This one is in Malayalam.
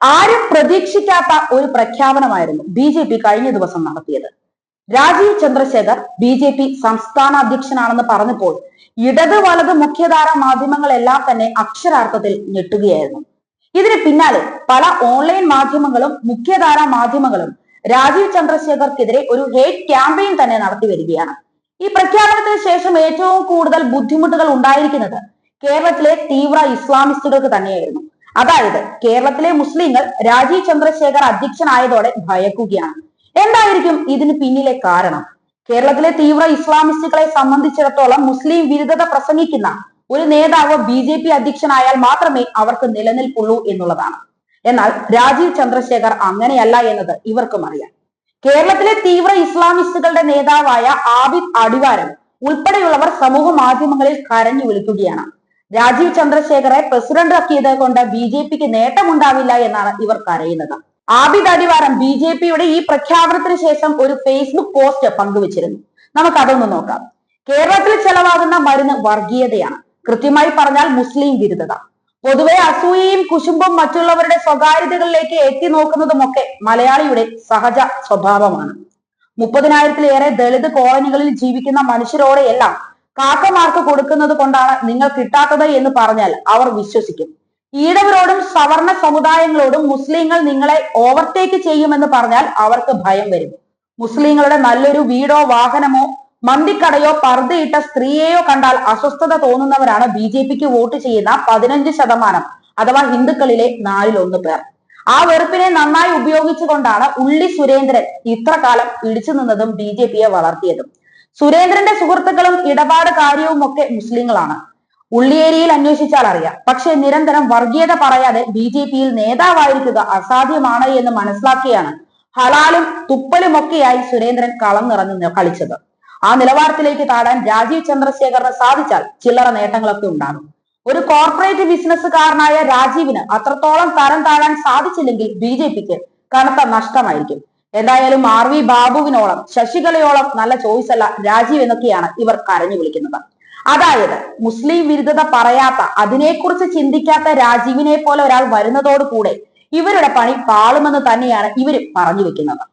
ആരും പ്രതീക്ഷിക്കാത്ത ഒരു പ്രഖ്യാപനമായിരുന്നു ബി ജെ പി കഴിഞ്ഞ ദിവസം നടത്തിയത്. Rajeev Chandrasekhar B J P സംസ്ഥാന അധ്യക്ഷനാണെന്ന് പറഞ്ഞപ്പോൾ ഇടത് വലത് മുഖ്യധാര മാധ്യമങ്ങളെല്ലാം തന്നെ അക്ഷരാർത്ഥത്തിൽ ഞെട്ടുകയായിരുന്നു. ഇതിന് പിന്നാലെ പല ഓൺലൈൻ മാധ്യമങ്ങളും മുഖ്യധാര മാധ്യമങ്ങളും രാജീവ് ചന്ദ്രശേഖർക്കെതിരെ ഒരു ഹേറ്റ് ക്യാമ്പയിൻ തന്നെ നടത്തി വരികയാണ്. ഈ പ്രഖ്യാപനത്തിന് ശേഷം ഏറ്റവും കൂടുതൽ ബുദ്ധിമുട്ടുകൾ ഉണ്ടായിരിക്കുന്നത് കേരളത്തിലെ തീവ്ര ഇസ്ലാമിസ്റ്റുകൾക്ക് തന്നെയായിരുന്നു. അതായത് കേരളത്തിലെ മുസ്ലിങ്ങൾ രാജീവ് ചന്ദ്രശേഖർ അധ്യക്ഷനായതോടെ ഭയക്കുകയാണ്. എന്തായിരിക്കും ഇതിന് പിന്നിലെ കാരണം? കേരളത്തിലെ തീവ്ര ഇസ്ലാമിസ്റ്റുകളെ സംബന്ധിച്ചിടത്തോളം മുസ്ലിം വിരുദ്ധത പ്രസംഗിക്കുന്ന ഒരു നേതാവ് ബി ജെ പി അധ്യക്ഷനായാൽ മാത്രമേ അവർക്ക് നിലനിൽപ്പുള്ളൂ എന്നുള്ളതാണ്. എന്നാൽ രാജീവ് ചന്ദ്രശേഖർ അങ്ങനെയല്ല എന്നത് ഇവർക്കും അറിയാം. കേരളത്തിലെ തീവ്ര ഇസ്ലാമിസ്റ്റുകളുടെ നേതാവായ ആബിദ് അടിവാരം ഉൾപ്പെടെയുള്ളവർ സമൂഹ മാധ്യമങ്ങളിൽ കരഞ്ഞു വിളിക്കുകയാണ്. രാജീവ് ചന്ദ്രശേഖറെ പ്രസിഡന്റ് ആക്കിയത് കൊണ്ട് ബി ജെ പിക്ക് നേട്ടമുണ്ടാവില്ല എന്നാണ് ഇവർ കരയുന്നത്. ആബിദ് അടിവാരം ബി ജെ പിയുടെ ഈ പ്രഖ്യാപനത്തിന് ശേഷം ഒരു ഫേസ്ബുക്ക് പോസ്റ്റ് പങ്കുവച്ചിരുന്നു. നമുക്ക് അതൊന്ന് നോക്കാം. കേരളത്തിൽ ചെലവാകുന്ന മരുന്ന് വർഗീയതയാണ്. കൃത്യമായി പറഞ്ഞാൽ മുസ്ലിം വിരുദ്ധത പൊതുവെ അസൂയയും കുശുമ്പും മറ്റുള്ളവരുടെ സ്വകാര്യതകളിലേക്ക് എത്തി നോക്കുന്നതുമൊക്കെ മലയാളിയുടെ സഹജ സ്വഭാവമാണ്. മുപ്പതിനായിരത്തിലേറെ ദളിത് കോളനികളിൽ ജീവിക്കുന്ന മനുഷ്യരോടെയെല്ലാം കാക്കമാർക്ക് കൊടുക്കുന്നത് കൊണ്ടാണ് നിങ്ങൾ കിട്ടാത്തത് എന്ന് പറഞ്ഞാൽ അവർ വിശ്വസിക്കും. ഈഴവരോടും സവർണ സമുദായങ്ങളോടും മുസ്ലിങ്ങൾ നിങ്ങളെ ഓവർടേക്ക് ചെയ്യുമെന്ന് പറഞ്ഞാൽ അവർക്ക് ഭയം വരും. മുസ്ലിങ്ങളുടെ നല്ലൊരു വീടോ വാഹനമോ മന്തിക്കടയോ പർദ്ദയിട്ട സ്ത്രീയെയോ കണ്ടാൽ അസ്വസ്ഥത തോന്നുന്നവരാണ് ബി ജെ പിക്ക് വോട്ട് ചെയ്യുന്ന പതിനഞ്ച് ശതമാനം അഥവാ ഹിന്ദുക്കളിലെ നാലിലൊന്ന് പേർ. ആ വെറുപ്പിനെ നന്നായി ഉപയോഗിച്ചുകൊണ്ടാണ് ഉള്ളി സുരേന്ദ്രൻ ഇത്ര കാലം പിടിച്ചു നിന്നതും ബി ജെ പിയെ വളർത്തിയതും. സുരേന്ദ്രന്റെ സുഹൃത്തുക്കളും ഇടപാട് കാര്യവും ഒക്കെ മുസ്ലിങ്ങളാണ്. ഉള്ളിയേരിയിൽ അന്വേഷിച്ചാൽ അറിയാം. പക്ഷെ നിരന്തരം വർഗീയത പറയാതെ ബി ജെ പിയിൽ നേതാവായിരിക്കുക അസാധ്യമാണ് എന്ന് മനസ്സിലാക്കിയാണ് ഹലാലും തുപ്പലും ഒക്കെയായി സുരേന്ദ്രൻ കളം നിറഞ്ഞു കളിച്ചത്. ആ നിലവാരത്തിലേക്ക് താടാൻ രാജീവ് ചന്ദ്രശേഖറിന് സാധിച്ചാൽ ചില്ലറ നേട്ടങ്ങളൊക്കെ ഉണ്ടാകും. ഒരു കോർപ്പറേറ്റ് ബിസിനസ്സുകാരനായ രാജീവിന് അത്രത്തോളം തരം താഴാൻ സാധിച്ചില്ലെങ്കിൽ ബി ജെ പിക്ക് കനത്ത നഷ്ടമായിരിക്കും. എന്തായാലും ആർ വി ബാബുവിനോളം ശശികലയോളം നല്ല ചോയ്സ് അല്ല രാജീവ് എന്നൊക്കെയാണ് ഇവർ കരഞ്ഞു വിളിക്കുന്നത്. അതായത് മുസ്ലിം വിരുദ്ധത പറയാത്ത അതിനെക്കുറിച്ച് ചിന്തിക്കാത്ത രാജീവിനെ പോലെ ഒരാൾ വരുന്നതോടുകൂടെ ഇവരുടെ പണി പാളുമെന്ന് തന്നെയാണ് ഇവർ പറഞ്ഞു വെക്കുന്നത്.